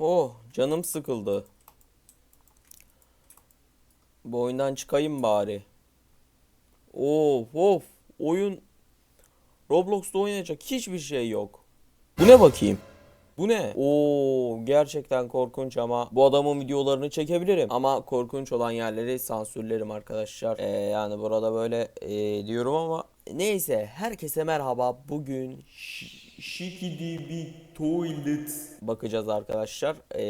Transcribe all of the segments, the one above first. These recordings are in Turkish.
Oh canım sıkıldı. Bu oyundan çıkayım bari. Of of oyun Roblox'ta oynayacak hiçbir şey yok. Bu ne bakayım? Bu ne? Oo gerçekten korkunç ama bu adamın videolarını çekebilirim. Ama korkunç olan yerleri sansürlerim arkadaşlar. Ee, yani burada böyle ee, diyorum ama neyse herkese merhaba. Bugün Şikidi bir tuvalet bakacağız arkadaşlar. Ee,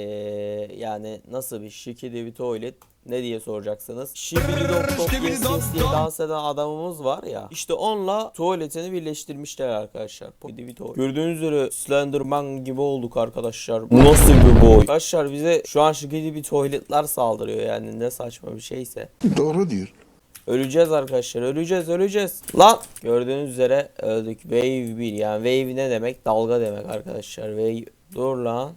yani nasıl bir şikidi bir tuvalet ne diye soracaksınız. Şibidi dop dop yes yes diye dans eden adamımız var ya. İşte onunla tuvaletini birleştirmişler arkadaşlar. Gördüğünüz üzere Slenderman gibi olduk arkadaşlar. Bu nasıl bir boy? Arkadaşlar bize şu an şikidi bir tuvaletler saldırıyor yani ne saçma bir şeyse. Doğru diyor. Öleceğiz arkadaşlar. Öleceğiz, öleceğiz. Lan gördüğünüz üzere öldük. Wave 1 yani wave ne demek? Dalga demek arkadaşlar. Wave dur lan.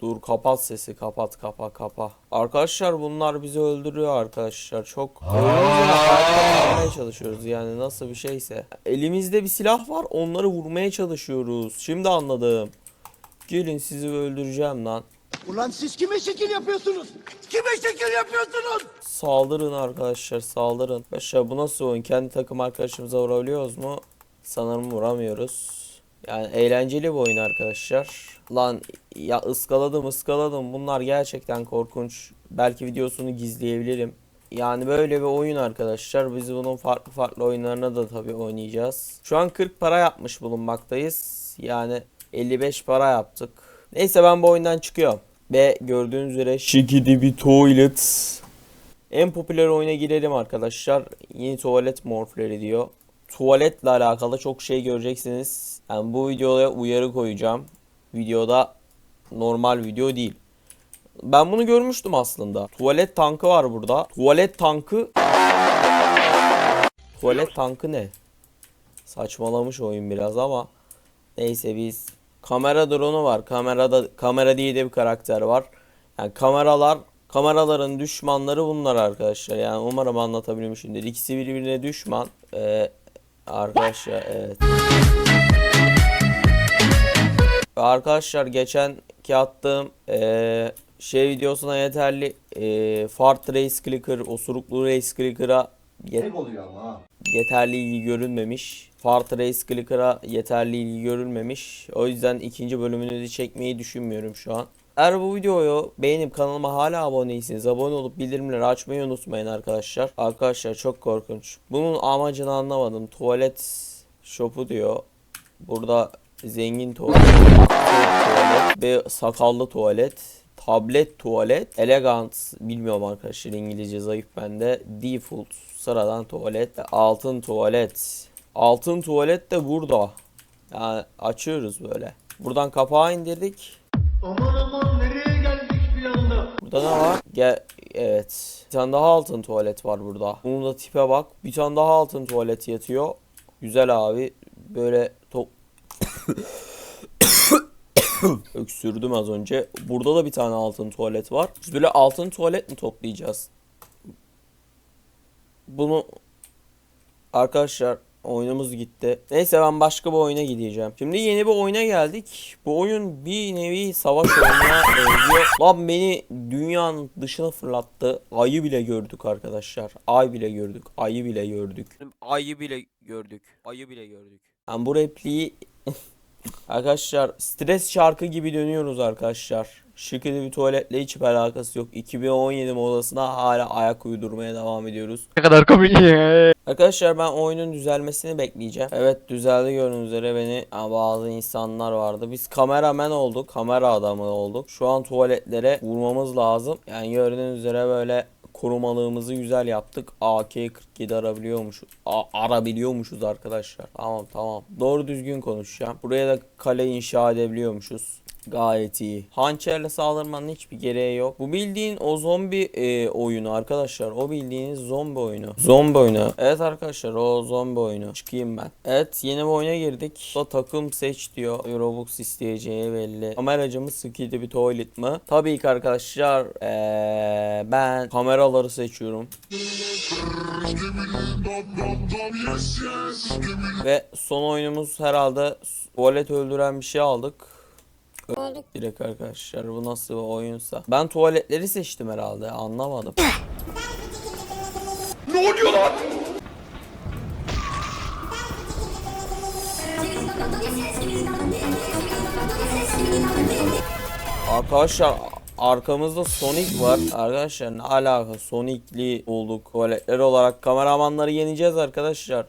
Dur kapat sesi kapat kapa kapa. Arkadaşlar bunlar bizi öldürüyor arkadaşlar. Çok öldürmeye çalışıyoruz yani nasıl bir şeyse. Elimizde bir silah var onları vurmaya çalışıyoruz. Şimdi anladım. Gelin sizi öldüreceğim lan. Ulan siz kime şekil yapıyorsunuz? Kime şekil yapıyorsunuz? Saldırın arkadaşlar saldırın. Arkadaşlar bu nasıl oyun? Kendi takım arkadaşımıza vurabiliyoruz mu? Sanırım vuramıyoruz. Yani eğlenceli bir oyun arkadaşlar. Lan ya ıskaladım ıskaladım. Bunlar gerçekten korkunç. Belki videosunu gizleyebilirim. Yani böyle bir oyun arkadaşlar. Biz bunun farklı farklı oyunlarına da tabii oynayacağız. Şu an 40 para yapmış bulunmaktayız. Yani 55 para yaptık. Neyse ben bu oyundan çıkıyorum. Ve gördüğünüz üzere Shigidi bir Toilet en popüler oyuna girelim arkadaşlar. Yeni tuvalet morfleri diyor. Tuvaletle alakalı çok şey göreceksiniz. Yani bu videoya uyarı koyacağım. Videoda normal video değil. Ben bunu görmüştüm aslında. Tuvalet tankı var burada. Tuvalet tankı... Tuvalet tankı ne? Saçmalamış oyun biraz ama neyse biz kamera drone'u var. Kamerada kamera diye de bir karakter var. Yani kameralar kameraların düşmanları bunlar arkadaşlar. Yani umarım anlatabilmişimdir. İkisi birbirine düşman. Ee, arkadaşlar evet. Ve Arkadaşlar geçenki attığım eee, şey videosuna yeterli eee Fart Race Clicker, osuruklu Race Clicker'a yet- oluyor ama ha. yeterli ilgi görülmemiş. Fart Race Clicker'a yeterli ilgi görülmemiş. O yüzden ikinci bölümünü çekmeyi düşünmüyorum şu an. Eğer bu videoyu beğenip kanalıma hala abone değilseniz abone olup bildirimleri açmayı unutmayın arkadaşlar. Arkadaşlar çok korkunç. Bunun amacını anlamadım. Tuvalet şopu diyor. Burada zengin tuvalet, tuvalet ve sakallı tuvalet, tablet tuvalet, elegant bilmiyorum arkadaşlar İngilizce zayıf bende. Default sıradan tuvalet, ve altın tuvalet. Altın tuvalet de burada. Yani açıyoruz böyle. Buradan kapağı indirdik. Aman aman nereye geldik bir anda? Burada ne var? Gel evet. Bir tane daha altın tuvalet var burada. Bunun da tipe bak. Bir tane daha altın tuvalet yatıyor. Güzel abi. Böyle top Öksürdüm az önce. Burada da bir tane altın tuvalet var. Biz böyle altın tuvalet mi toplayacağız? Bunu Arkadaşlar oyunumuz gitti. Neyse ben başka bir oyuna gideceğim. Şimdi yeni bir oyuna geldik. Bu oyun bir nevi savaş oyununa benziyor. Lan beni dünyanın dışına fırlattı. Ayı bile gördük arkadaşlar. Ay bile gördük. Ayı bile gördük. Ayı bile gördük. Ayı bile gördük. Ben bu repliği Arkadaşlar stres şarkı gibi dönüyoruz arkadaşlar. Şıkıdı bir tuvaletle hiç alakası yok. 2017 modasına hala ayak uydurmaya devam ediyoruz. Ne kadar komik ya. Arkadaşlar ben oyunun düzelmesini bekleyeceğim. Evet düzeldi gördüğünüz üzere beni Aa, bazı insanlar vardı. Biz kameraman olduk. Kamera adamı olduk. Şu an tuvaletlere vurmamız lazım. Yani gördüğünüz üzere böyle korumalığımızı güzel yaptık. AK-47 arabiliyormuşuz. Arabiliyormuşuz arkadaşlar. Tamam tamam. Doğru düzgün konuşacağım. Buraya da kale inşa edebiliyormuşuz. Gayet iyi. Hançerle saldırmanın hiçbir gereği yok. Bu bildiğin o zombi e, oyunu arkadaşlar. O bildiğiniz zombi oyunu. Zombi oyunu. Evet arkadaşlar o zombi oyunu. Çıkayım ben. Evet yeni bir oyuna girdik. Da takım seç diyor. Robux isteyeceği belli. Kameracımız skill'de bir tuvalet mı? Tabii ki arkadaşlar eee, ben kamera kameraları seçiyorum. Ve son oyunumuz herhalde tuvalet öldüren bir şey aldık. Tuvalet. Direkt arkadaşlar bu nasıl bir oyunsa. Ben tuvaletleri seçtim herhalde anlamadım. Arkadaşlar arkamızda Sonic var. Arkadaşlar ne alaka Sonic'li olduk tuvaletler olarak kameramanları yeneceğiz arkadaşlar.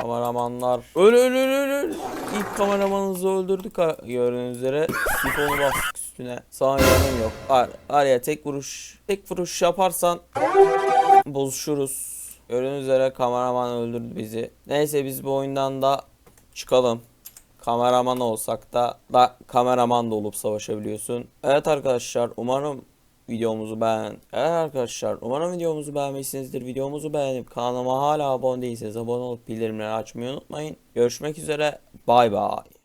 Kameramanlar öl öl öl öl öl. İlk kameramanınızı öldürdük gördüğünüz üzere. Sifonu bastık üstüne. Sağ yanım yok. Var, var ya tek vuruş. Tek vuruş yaparsan bozuşuruz. Gördüğünüz üzere kameraman öldürdü bizi. Neyse biz bu oyundan da çıkalım. Kameraman olsak da, da kameraman da olup savaşabiliyorsun. Evet arkadaşlar umarım videomuzu beğen. Evet arkadaşlar umarım videomuzu beğenmişsinizdir. Videomuzu beğenip kanalıma hala abone değilseniz abone olup bildirimleri açmayı unutmayın. Görüşmek üzere. Bay bay.